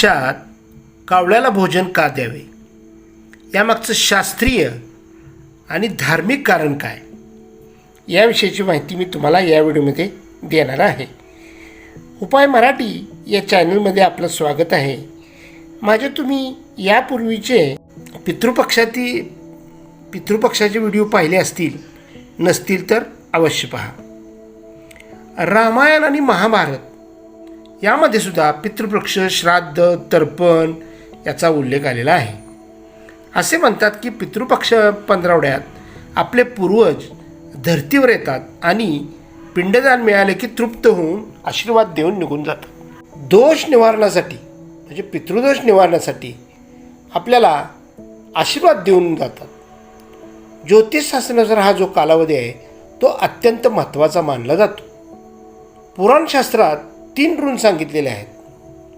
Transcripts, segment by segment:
पक्षात कावळ्याला भोजन का द्यावे? यामागचं शास्त्रीय आणि धार्मिक कारण काय? याविषयीची माहिती मी तुम्हाला या व्हिडिओमध्ये देणार आहे. उपाय मराठी या चॅनलमध्ये आपलं स्वागत आहे. माझे तुम्ही यापूर्वीचे पितृपक्षातील पितृपक्षाचे व्हिडिओ पाहिले असतील नसतील तर अवश्य पहा. रामायण आणि महाभारत यामध्ये सुद्धा पितृपक्ष श्राद्ध तर्पण याचा उल्लेख आलेला आहे. असे म्हणतात की पितृपक्ष पंधरावड्यात आपले पूर्वज धर्तीवर येतात आणि पिंडदान मिळाले की तृप्त होऊन आशीर्वाद देऊन निघून जातात. दोष निवारणासाठी म्हणजे पितृदोष निवारणासाठी आपल्याला आशीर्वाद देऊन जातात. ज्योतिषशास्त्रानुसार हा जो कालावधी आहे तो अत्यंत महत्त्वाचा मानला जातो. पुराणशास्त्रात तीन ऋण सांगितलेले आहेत.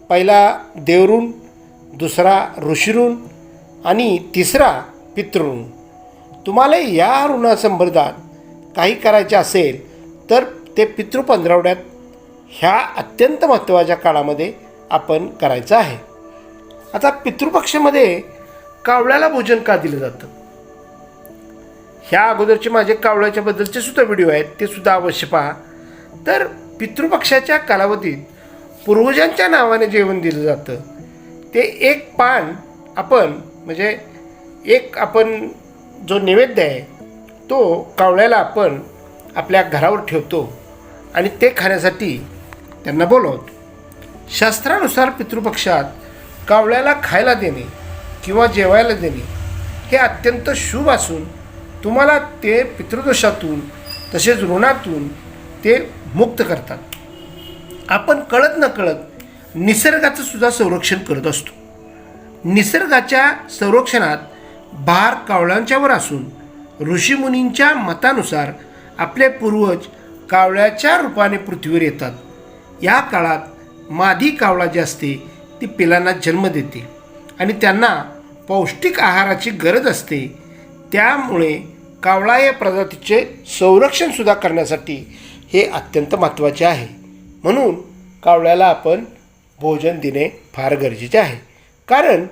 पहिला देवऋण दुसरा ऋषीऋण आणि तिसरा पितृऋण. तुम्हाला या ऋणासंबंधात काही करायचे असेल तर ते पितृ पंधरवड्यात ह्या अत्यंत महत्त्वाच्या काळामध्ये आपण करायचं आहे. आता पितृपक्षामध्ये कावळ्याला भोजन का दिलं जातं? ह्या अगोदरचे माझे कावळ्याच्या बद्दलचे सुद्धा व्हिडिओ आहेत ते सुद्धा अवश्य पहा. तर पितृपक्षाच्या कालावधीत पूर्वजांच्या नावाने जेवण दिलं जातं. ते एक पान आपण म्हणजे एक आपण जो नैवेद्य आहे तो कावळ्याला आपण आपल्या घरावर ठेवतो आणि ते खाण्यासाठी त्यांना बोलवतो. शास्त्रानुसार पितृपक्षात कावळ्याला खायला देणे किंवा जेवायला देणे हे अत्यंत शुभ असून तुम्हाला ते पितृदोषातून तसेच ऋणातून ते मुक्त करतात. आपण कळत न कळत निसर्गाचं सुद्धा संरक्षण करत असतो. निसर्गाच्या संरक्षणात भार कावळ्यांच्यावर असून ऋषीमुनींच्या मतानुसार आपले पूर्वज कावळ्याच्या रूपाने पृथ्वीवर येतात. या काळात मादी कावळा जी असते ती पिलांना जन्म देते आणि त्यांना पौष्टिक आहाराची गरज असते. त्यामुळे कावळा या प्रजातीचे संरक्षणसुद्धा करण्यासाठी हे अत्यंत महत्त्वाचे आहे. म्हणून कावळ्याला आपण भोजन देणे फार गरजेचे आहे. कारण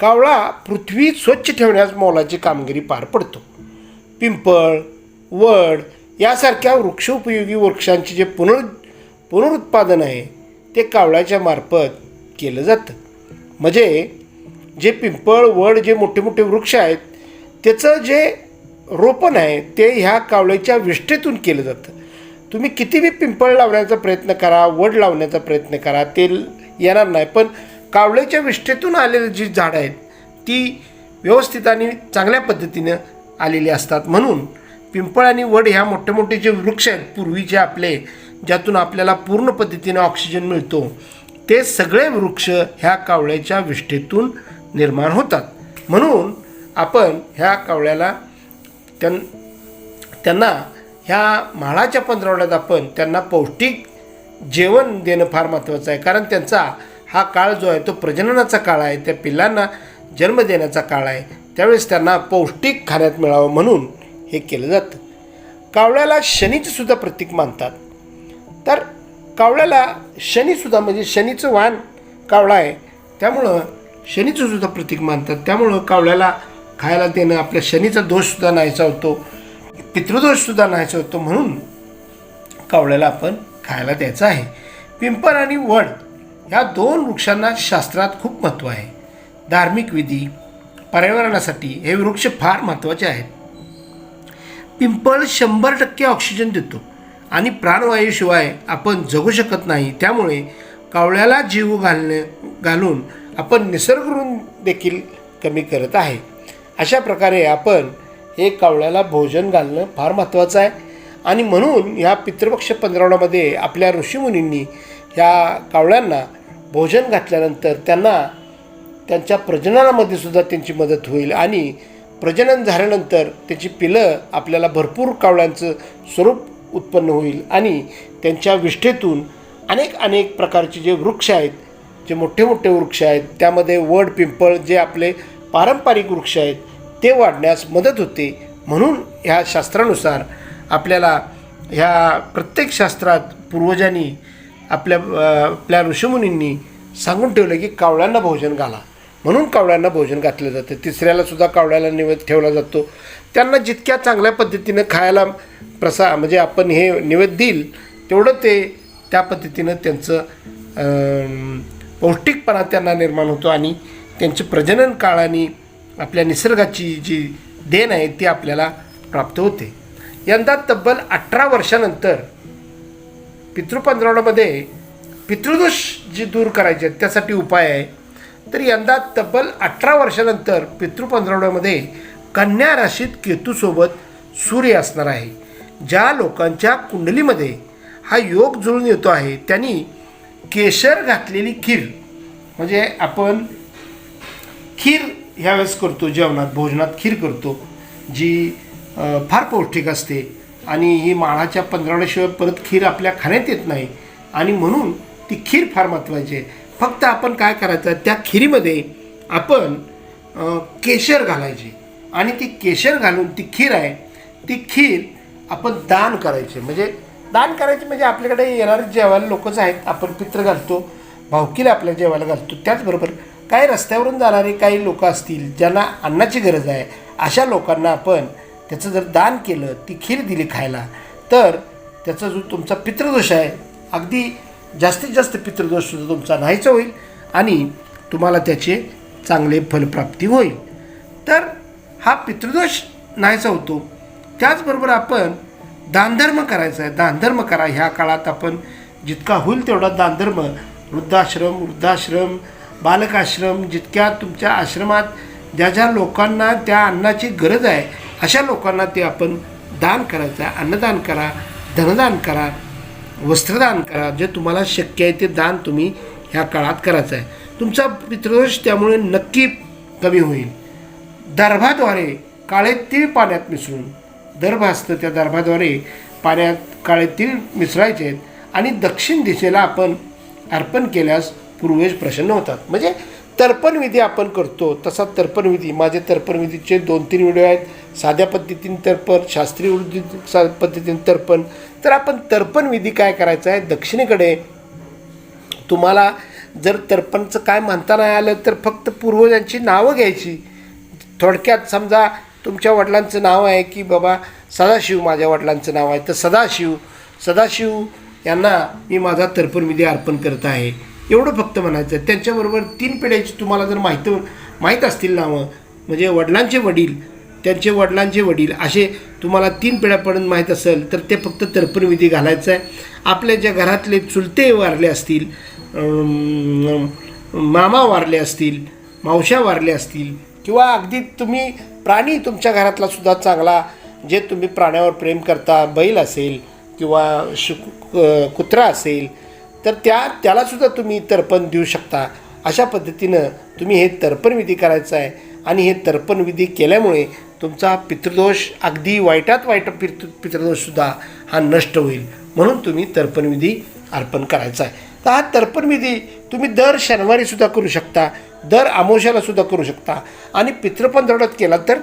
कावळा पृथ्वी स्वच्छ ठेवण्यास मोलाची कामगिरी पार पडतो. पिंपळ वड यासारख्या वृक्षोपयोगी वृक्षांचे जे पुनर् पुनरुत्पादन आहे ते कावळ्याच्या मार्फत केलं जातं. म्हणजे जे पिंपळ वड जे मोठे मोठे वृक्ष आहेत त्याचं जे रोपण आहे ते ह्या कावळ्याच्या विष्ठेतून केलं जातं. तुम्ही किती बी पिंपळ लावण्याचा प्रयत्न करा वड लावण्याचा प्रयत्न करा ते येणार नाही. पण कावळ्याच्या विष्ठेतून आलेली जी झाडं आहेत ती व्यवस्थित आणि चांगल्या पद्धतीनं आलेली असतात. म्हणून पिंपळ आणि वड ह्या मोठे मोठे जे वृक्ष आहेत पूर्वीचे आपले ज्यातून आपल्याला पूर्ण पद्धतीने ऑक्सिजन मिळतो ते सगळे वृक्ष ह्या कावळ्याच्या विष्ठेतून निर्माण होतात. म्हणून आपण ह्या कावळ्याला त्यां त्यांना ह्या म्हाळाच्या पंधरवड्यात आपण त्यांना पौष्टिक जेवण देणं फार महत्त्वाचं आहे. कारण त्यांचा हा काळ जो आहे तो प्रजननाचा काळ आहे त्या पिल्लांना जन्म देण्याचा काळ आहे. त्यावेळेस त्यांना पौष्टिक खाण्यात मिळावं म्हणून हे केलं जातं. कावळ्याला शनीचंसुद्धा प्रतीक मानतात. तर कावळ्याला शनीसुद्धा म्हणजे शनीचं वाहन कावळा आहे. त्यामुळं शनीचंसुद्धा प्रतीक मानतात. त्यामुळं कावळ्याला खायला देणं आपल्या शनीचा दोषसुद्धा नाहीचा होतो. पितृदोषसुद्धा नाहीसा होतो म्हणून कावळ्याला आपण खायला द्यायचं आहे. पिंपळ आणि वड ह्या दोन वृक्षांना शास्त्रात खूप महत्त्व आहे. धार्मिक विधी पर्यावरणासाठी हे वृक्ष फार महत्त्वाचे आहेत. पिंपळ शंभर टक्के ऑक्सिजन देतो आणि प्राणवायूशिवाय आपण जगू शकत नाही. त्यामुळे कावळ्याला जीव घालणे घालून आपण निसर्गरून देखील कमी करत आहे. अशा प्रकारे आपण हे कावळ्याला भोजन घालणं फार महत्त्वाचं आहे. आणि म्हणून ह्या पितृपक्ष पंधरवड्यामध्ये आपल्या ऋषीमुनींनी ह्या कावळ्यांना भोजन घातल्यानंतर त्यांना त्यांच्या प्रजननामध्ये सुद्धा त्यांची मदत होईल आणि प्रजनन झाल्यानंतर त्याची पिलं आपल्याला भरपूर कावळ्यांचं स्वरूप उत्पन्न होईल आणि त्यांच्या विष्ठेतून अनेक अनेक प्रकारचे जे वृक्ष आहेत जे मोठे मोठे वृक्ष आहेत त्यामध्ये वड पिंपळ जे आपले पारंपरिक वृक्ष आहेत ते वाढण्यास मदत होते. म्हणून ह्या शास्त्रानुसार आपल्याला ह्या प्रत्येक शास्त्रात पूर्वजांनी आपल्या आपल्या ऋषीमुनींनी सांगून ठेवलं की कावळ्यांना भोजन घाला. म्हणून कावळ्यांना भोजन घातलं जातं. तिसऱ्याला सुद्धा कावळ्याला निवेद ठेवला जातो. त्यांना जितक्या चांगल्या पद्धतीनं खायला प्रसा म्हणजे आपण हे निवेद देईल तेवढं ते त्या पद्धतीनं त्यांचं पौष्टिकपणा त्यांना निर्माण होतो आणि त्यांचे प्रजनन काळाने आपल्या निसर्गाची जी देण आहे ती आपल्याला प्राप्त होते. यंदा तब्बल अठरा वर्षानंतर पितृपंधरवड्यामध्ये पितृदोष जी दूर करायचे आहेत त्यासाठी उपाय आहे. तर यंदा तब्बल अठरा वर्षानंतर पितृपंधरवड्यामध्ये कन्या राशीत केतूसोबत सूर्य असणार आहे. ज्या लोकांच्या कुंडलीमध्ये हा योग जुळून येतो आहे त्यांनी केशर घातलेली खीर म्हणजे आपण खीर ह्यावेळेस करतो जेवणात भोजनात खीर करतो जी फार पौष्टिक असते. आणि ही माळाच्या पंधरावड्याशिवाय परत खीर आपल्या खाण्यात येत नाही. आणि म्हणून ती खीर फार महत्त्वाची आहे. फक्त आपण काय करायचं त्या खिरीमध्ये आपण केशर घालायची. आणि ती केशर घालून ती खीर आहे ती खीर आपण दान करायची. म्हणजे दान करायची म्हणजे आपल्याकडे येणारे जेवायला लोकच आहेत आपण पित्र घालतो भावकीला आपल्या जेवायला घालतो. त्याचबरोबर काही रस्त्यावरून जाणारे काही लोक असतील ज्यांना अन्नाची गरज आहे अशा लोकांना आपण त्याचं जर दान केलं ती खीर दिली खायला तर त्याचा जो तुमचा पितृदोष आहे अगदी जास्तीत जास्त पितृदोषसुद्धा तुमचा नाहीचा होईल आणि तुम्हाला त्याचे चांगले फलप्राप्ती होईल. तर हा पितृदोष नाहीचा होतो. त्याचबरोबर आपण दानधर्म करायचा आहे. दानधर्म करा. ह्या काळात आपण जितका होईल तेवढा दानधर्म वृद्धाश्रम वृद्धाश्रम बालकाश्रम जितक्या तुमच्या आश्रमात ज्या ज्या लोकांना त्या अन्नाची गरज आहे अशा लोकांना ते आपण दान करायचं आहे. अन्नदान करा धनदान करा वस्त्रदान करा. जे तुम्हाला शक्य आहे ते दान तुम्ही ह्या काळात करायचं आहे. तुमचा पितृदोष त्यामुळे नक्की कमी होईल. दर्भाद्वारे काळे तीळ पाण्यात मिसळून दर्भ असतं त्या दर्भाद्वारे पाण्यात काळे तीळ मिसळायचे आहेत आणि दक्षिण दिशेला आपण अर्पण केल्यास पूर्वज प्रसन्न होतात म्हणजे तर्पणविधी आपण करतो तसा तर्पणविधी. माझे तर्पणविधीचे दोन तीन व्हिडिओ आहेत. साध्या पद्धतीने तर्पण शास्त्रीय वृद्धी सा पद्धतीने तर्पण. तर आपण तर्पणविधी काय करायचं आहे? दक्षिणेकडे. तुम्हाला जर तर्पणचं काय म्हणता नाही आलं तर फक्त पूर्वजांची नावं घ्यायची. थोडक्यात समजा तुमच्या वडिलांचं नाव आहे की बाबा सदाशिव माझ्या वडिलांचं नाव आहे. तर सदाशिव सदाशिव यांना मी माझा तर्पणविधी अर्पण करत आहे. एवढं फक्त म्हणायचं. आहे त्यांच्याबरोबर तीन पिढ्याची तुम्हाला जर माहिती माहीत असतील नावं म्हणजे वडिलांचे वडील त्यांचे वडिलांचे वडील असे तुम्हाला तीन पिढ्यापर्यंत माहीत असेल तर ते फक्त तर्पणविधी घालायचं आहे. आपल्या ज्या घरातले चुलते वारले असतील मामा वारले असतील मावश्या वारले असतील किंवा अगदी तुम्ही प्राणी तुमच्या घरातला सुद्धा चांगला जे तुम्ही प्राण्यावर प्रेम करता बैल असेल किंवा शु कुत्रा असेल तर त्या त्यालासुद्धा तुम्ही तर्पण देऊ शकता. अशा पद्धतीनं तुम्ही हे तर्पणविधी करायचं आहे. आणि हे तर्पणविधी केल्यामुळे तुमचा पितृदोष अगदी वाईटात वाईट पितृ पितृदोषसुद्धा हा नष्ट होईल. म्हणून तुम्ही तर्पणविधी अर्पण करायचा आहे. तर हा तर्पणविधी तुम्ही दर शनिवारीसुद्धा करू शकता. दर आमोशालासुद्धा करू शकता. आणि पितृपंधरवड्यात केला तर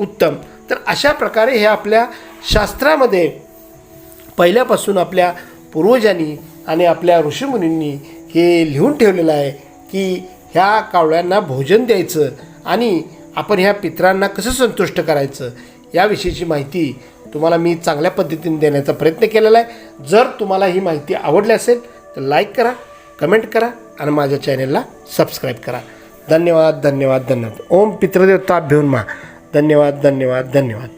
उत्तम. तर अशा प्रकारे हे आपल्या शास्त्रामध्ये पहिल्यापासून आपल्या पूर्वजांनी आणि आपल्या ऋषीमुनींनी हे लिहून ठेवलेलं आहे की ह्या कावळ्यांना भोजन द्यायचं आणि आपण ह्या पित्रांना कसं संतुष्ट करायचं याविषयीची माहिती तुम्हाला मी चांगल्या पद्धतीने देण्याचा प्रयत्न केलेला आहे. जर तुम्हाला ही माहिती आवडली असेल तर लाईक करा कमेंट करा आणि माझ्या चॅनलला सबस्क्राईब करा. धन्यवाद धन्यवाद धन्यवाद. ओम पितृदेवताभ्योन्मा धन्यवाद धन्यवाद धन्यवाद.